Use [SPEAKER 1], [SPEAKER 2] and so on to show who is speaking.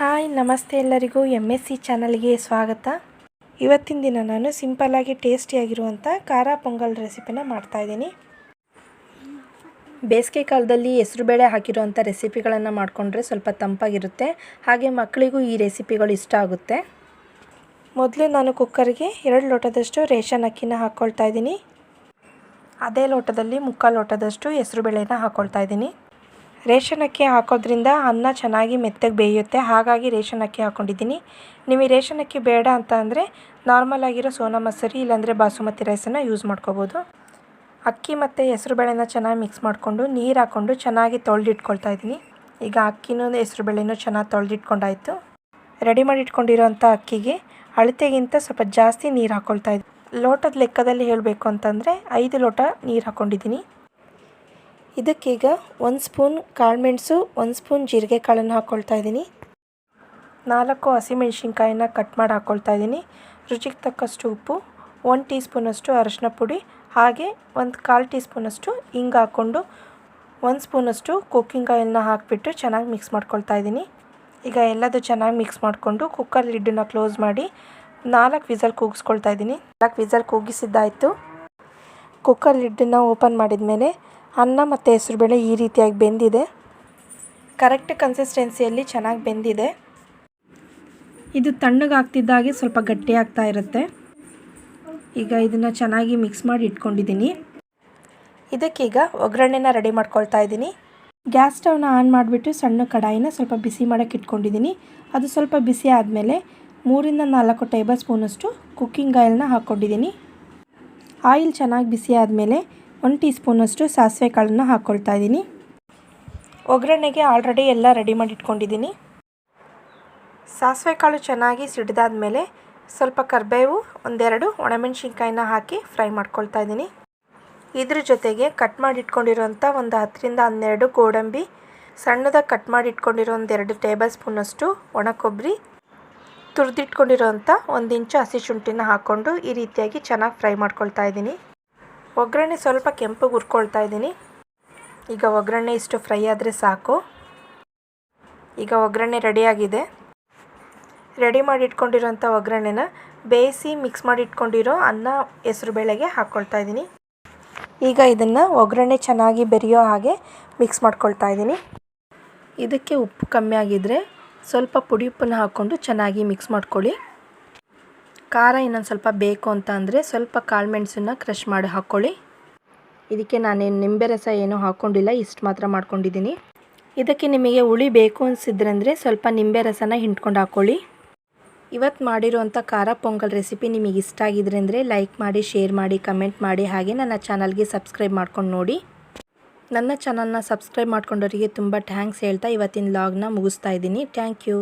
[SPEAKER 1] Hi, ನಮಸ್ತೆ ಎಲ್ಲರಿಗೂ M S C ಚಾನಲ್ಗೆ ಸ್ವಾಗತ. ಇವತ್ತಿನ ದಿನ ನಾನು ಸಿಂಪಲ್ಲಾಗಿ ಟೇಸ್ಟಿಯಾಗಿರುವಂಥ ಖಾರ ಪೊಂಗಲ್ ರೆಸಿಪಿನ ಮಾಡ್ತಾಯಿದ್ದೀನಿ ಬೇಸಿಗೆ ಕಾಲದಲ್ಲಿ ಹೆಸರುಬೇಳೆ ಹಾಕಿರುವಂಥ ರೆಸಿಪಿಗಳನ್ನು ಮಾಡಿಕೊಂಡ್ರೆ ಸ್ವಲ್ಪ ತಂಪಾಗಿರುತ್ತೆ. ಹಾಗೆ ಮಕ್ಕಳಿಗೂ ಈ ರೆಸಿಪಿಗಳು ಇಷ್ಟ ಆಗುತ್ತೆ. ಮೊದಲು ನಾನು ಕುಕ್ಕರ್ಗೆ ಎರಡು ಲೋಟದಷ್ಟು ರೇಷನ್ ಅಕ್ಕಿನ ಹಾಕ್ಕೊಳ್ತಾ ಇದ್ದೀನಿ. ಅದೇ ಲೋಟದಲ್ಲಿ ಮುಕ್ಕಾಲು ಲೋಟದಷ್ಟು ಹೆಸರುಬೇಳೆನ ಹಾಕ್ಕೊಳ್ತಾ ಇದ್ದೀನಿ. ರೇಷನ್ ಅಕ್ಕಿ ಹಾಕೋದ್ರಿಂದ ಅನ್ನ ಚೆನ್ನಾಗಿ ಮೆತ್ತಗೆ ಬೇಯುತ್ತೆ. ಹಾಗಾಗಿ ರೇಷನ್ ಅಕ್ಕಿ ಹಾಕ್ಕೊಂಡಿದ್ದೀನಿ ನೀವು ರೇಷನ್ ಅಕ್ಕಿ ಬೇಡ ಅಂತ ಅಂದರೆ ನಾರ್ಮಲ್ ಆಗಿರೋ ಸೋನಾ ಮಸೂರಿ ಇಲ್ಲಾಂದರೆ ಬಾಸುಮತಿ ರೈಸನ್ನು ಯೂಸ್ ಮಾಡ್ಕೋಬೋದು. ಅಕ್ಕಿ ಮತ್ತು ಹೆಸರುಬೇಳೆನ ಚೆನ್ನಾಗಿ ಮಿಕ್ಸ್ ಮಾಡಿಕೊಂಡು ನೀರು ಹಾಕ್ಕೊಂಡು ಚೆನ್ನಾಗಿ ತೊಳೆದಿಟ್ಕೊಳ್ತಾ ಇದ್ದೀನಿ. ಈಗ ಅಕ್ಕಿನೂ ಹೆಸರುಬೇಳೆನೂ ಚೆನ್ನಾಗಿ ತೊಳೆದಿಟ್ಕೊಂಡಾಯಿತು. ರೆಡಿ ಮಾಡಿ ಇಟ್ಕೊಂಡಿರೋಂಥ ಅಕ್ಕಿಗೆ ಅಳತೆಗಿಂತ ಸ್ವಲ್ಪ ಜಾಸ್ತಿ ನೀರು ಹಾಕ್ಕೊಳ್ತಾ ಇದ್ದೀನಿ ಲೋಟದ ಲೆಕ್ಕದಲ್ಲಿ ಹೇಳಬೇಕು ಅಂತಂದರೆ ಐದು ಲೋಟ ನೀರು ಹಾಕ್ಕೊಂಡಿದ್ದೀನಿ ಇದಕ್ಕೀಗ ಒಂದು ಸ್ಪೂನ್ ಕಾಳುಮೆಣಸು ಒಂದು ಸ್ಪೂನ್ ಜೀರಿಗೆ ಕಾಳನ್ನು ಹಾಕ್ಕೊಳ್ತಾ ಇದ್ದೀನಿ. ನಾಲ್ಕು ಹಸಿಮೆಣ್ಸಿನ್ಕಾಯಿನ ಕಟ್ ಮಾಡಿ ಹಾಕ್ಕೊಳ್ತಾ ಇದ್ದೀನಿ. ರುಚಿಗೆ ತಕ್ಕಷ್ಟು ಉಪ್ಪು, ಒಂದು ಟೀ ಸ್ಪೂನಷ್ಟು ಅರಶಿನ ಪುಡಿ, ಹಾಗೆ ಒಂದು ಕಾಲು ಟೀ ಸ್ಪೂನಷ್ಟು ಹಿಂಗೆ ಹಾಕ್ಕೊಂಡು ಒಂದು ಸ್ಪೂನಷ್ಟು ಕುಕ್ಕಿಂಗ್ ಆಯಿಲ್ನ ಹಾಕಿಬಿಟ್ಟು ಚೆನ್ನಾಗಿ ಮಿಕ್ಸ್ ಮಾಡ್ಕೊಳ್ತಾ ಇದ್ದೀನಿ. ಈಗ ಎಲ್ಲದೂ ಚೆನ್ನಾಗಿ ಮಿಕ್ಸ್ ಮಾಡಿಕೊಂಡು ಕುಕ್ಕರ್ ಲಿಡ್ಡನ್ನ ಕ್ಲೋಸ್ ಮಾಡಿ ನಾಲ್ಕು ವಿಸಲ್ ಕೂಗಿಸ್ಕೊಳ್ತಾ ಇದ್ದೀನಿ. ನಾಲ್ಕು ವಿಸಲ್ ಕೂಗಿಸಿದ್ದಾಯಿತು. ಕುಕ್ಕರ್ ಲಿಡ್ಡನ್ನ ಓಪನ್ ಮಾಡಿದ ಮೇಲೆ ಅನ್ನ ಮತ್ತು ಹೆಸರುಬೇಳೆ ಈ ರೀತಿಯಾಗಿ ಬೆಂದಿದೆ. ಕರೆಕ್ಟ್ ಕನ್ಸಿಸ್ಟೆನ್ಸಿಯಲ್ಲಿ ಚೆನ್ನಾಗಿ ಬೆಂದಿದೆ. ಇದು ತಣ್ಣಗಾಗ್ತಿದ್ದಾಗೆ ಸ್ವಲ್ಪ ಗಟ್ಟಿ ಆಗ್ತಾ ಇರುತ್ತೆ. ಈಗ ಇದನ್ನು ಚೆನ್ನಾಗಿ ಮಿಕ್ಸ್ ಮಾಡಿ ಇಟ್ಕೊಂಡಿದ್ದೀನಿ. ಇದಕ್ಕೀಗ ಒಗ್ಗರಣೆನ ರೆಡಿ ಮಾಡ್ಕೊಳ್ತಾ ಇದ್ದೀನಿ. ಗ್ಯಾಸ್ ಸ್ಟವ್ನ ಆನ್ ಮಾಡಿಬಿಟ್ಟು ಸಣ್ಣ ಕಡಾಯಿನ ಸ್ವಲ್ಪ ಬಿಸಿ ಮಾಡೋಕ್ಕೆ ಇಟ್ಕೊಂಡಿದ್ದೀನಿ. ಅದು ಸ್ವಲ್ಪ ಬಿಸಿ ಆದಮೇಲೆ ಮೂರಿಂದ ನಾಲ್ಕು ಟೇಬಲ್ ಸ್ಪೂನಷ್ಟು ಕುಕ್ಕಿಂಗ್ ಆಯಿಲ್ನ ಹಾಕ್ಕೊಂಡಿದ್ದೀನಿ. ಆಯಿಲ್ ಚೆನ್ನಾಗಿ ಬಿಸಿ ಆದಮೇಲೆ ಒಂದು ಟೀ ಸ್ಪೂನಷ್ಟು ಸಾಸಿವೆ ಕಾಳನ್ನು ಹಾಕ್ಕೊಳ್ತಾ ಇದ್ದೀನಿ. ಒಗ್ಗರಣೆಗೆ ಆಲ್ರೆಡಿ ಎಲ್ಲ ರೆಡಿ ಮಾಡಿ ಇಟ್ಕೊಂಡಿದ್ದೀನಿ. ಸಾಸಿವೆ ಕಾಳು ಚೆನ್ನಾಗಿ ಸಿಡಿದಾದ ಮೇಲೆ ಸ್ವಲ್ಪ ಕರಿಬೇವು, ಒಂದೆರಡು ಒಣಮೆಣಸಿನ್ಕಾಯಿನ ಹಾಕಿ ಫ್ರೈ ಮಾಡ್ಕೊಳ್ತಾ ಇದ್ದೀನಿ. ಇದ್ರ ಜೊತೆಗೆ ಕಟ್ ಮಾಡಿ ಇಟ್ಕೊಂಡಿರೋಂಥ ಒಂದು ಹತ್ತರಿಂದ ಹನ್ನೆರಡು ಗೋಡಂಬಿ ಸಣ್ಣದಾಗಿ ಕಟ್ ಮಾಡಿ ಇಟ್ಕೊಂಡಿರೋ ಒಂದೆರಡು ಟೇಬಲ್ ಸ್ಪೂನಷ್ಟು ಒಣ ಕೊಬ್ಬರಿ ತುರಿದಿಟ್ಕೊಂಡಿರೋಂಥ ಒಂದು ಇಂಚು ಹಸಿ ಶುಂಠಿನ ಹಾಕ್ಕೊಂಡು ಈ ರೀತಿಯಾಗಿ ಚೆನ್ನಾಗಿ ಫ್ರೈ ಮಾಡ್ಕೊಳ್ತಾ ಇದ್ದೀನಿ. ಒಗ್ಗರಣೆ ಸ್ವಲ್ಪ ಕೆಂಪಗೆ ಹುರ್ಕೊಳ್ತಾ ಇದ್ದೀನಿ. ಈಗ ಒಗ್ಗರಣೆ ಇಷ್ಟು ಫ್ರೈ ಆದರೆ ಸಾಕು. ಈಗ ಒಗ್ಗರಣೆ ರೆಡಿಯಾಗಿದೆ ರೆಡಿ ಮಾಡಿ ಇಟ್ಕೊಂಡಿರೋಂಥ ಒಗ್ಗರಣೆನ ಬೇಯಿಸಿ ಮಿಕ್ಸ್ ಮಾಡಿ ಇಟ್ಕೊಂಡಿರೋ ಅನ್ನ, ಹೆಸರು ಬೇಳೆಗೆ ಹಾಕ್ಕೊಳ್ತಾ ಇದ್ದೀನಿ. ಈಗ ಇದನ್ನು ಒಗ್ಗರಣೆ ಚೆನ್ನಾಗಿ ಬೆರೆಯೋ ಹಾಗೆ ಮಿಕ್ಸ್ ಮಾಡ್ಕೊಳ್ತಾ ಇದ್ದೀನಿ. ಇದಕ್ಕೆ ಉಪ್ಪು ಕಮ್ಮಿ ಆಗಿದ್ದರೆ ಸ್ವಲ್ಪ ಪುಡಿ ಉಪ್ಪನ್ನು ಹಾಕ್ಕೊಂಡು ಚೆನ್ನಾಗಿ ಮಿಕ್ಸ್ ಮಾಡ್ಕೊಳ್ಳಿ. ಖಾರ ಇನ್ನೊಂದು ಸ್ವಲ್ಪ ಬೇಕು ಅಂತ ಅಂದರೆ ಸ್ವಲ್ಪ ಕಾಳುಮೆಣಸನ್ನು ಕ್ರಷ್ ಮಾಡಿ ಹಾಕ್ಕೊಳ್ಳಿ ಇದಕ್ಕೆ ನಾನೇನು ನಿಂಬೆ ರಸ ಏನೂ ಹಾಕ್ಕೊಂಡಿಲ್ಲ ಇಷ್ಟು ಮಾತ್ರ ಮಾಡ್ಕೊಂಡಿದ್ದೀನಿ ಇದಕ್ಕೆ ನಿಮಗೆ ಹುಳಿ ಬೇಕು ಅನಿಸಿದ್ರಂದರೆ ಸ್ವಲ್ಪ ನಿಂಬೆ ರಸನ ಹಿಂಡ್ಕೊಂಡು ಹಾಕ್ಕೊಳ್ಳಿ ಇವತ್ತು ಮಾಡಿರುವಂಥ ಖಾರ ಪೊಂಗಲ್ ರೆಸಿಪಿ ನಿಮಗೆ ಇಷ್ಟ ಆಗಿದ್ರೆ ಅಂದರೆ ಲೈಕ್ ಮಾಡಿ ಶೇರ್ ಮಾಡಿ ಕಮೆಂಟ್ ಮಾಡಿ, ಹಾಗೆ ನನ್ನ ಚಾನಲ್ಗೆ ಸಬ್ಸ್ಕ್ರೈಬ್ ಮಾಡ್ಕೊಂಡು ನೋಡಿ. ನನ್ನ ಚಾನಲ್ನ ಸಬ್ಸ್ಕ್ರೈಬ್ ಮಾಡ್ಕೊಂಡವರಿಗೆ ತುಂಬ ಥ್ಯಾಂಕ್ಸ್ ಹೇಳ್ತಾ ಇವತ್ತಿನ ಲಾಗ್ನ ಮುಗಿಸ್ತಾ ಇದ್ದೀನಿ. Thank you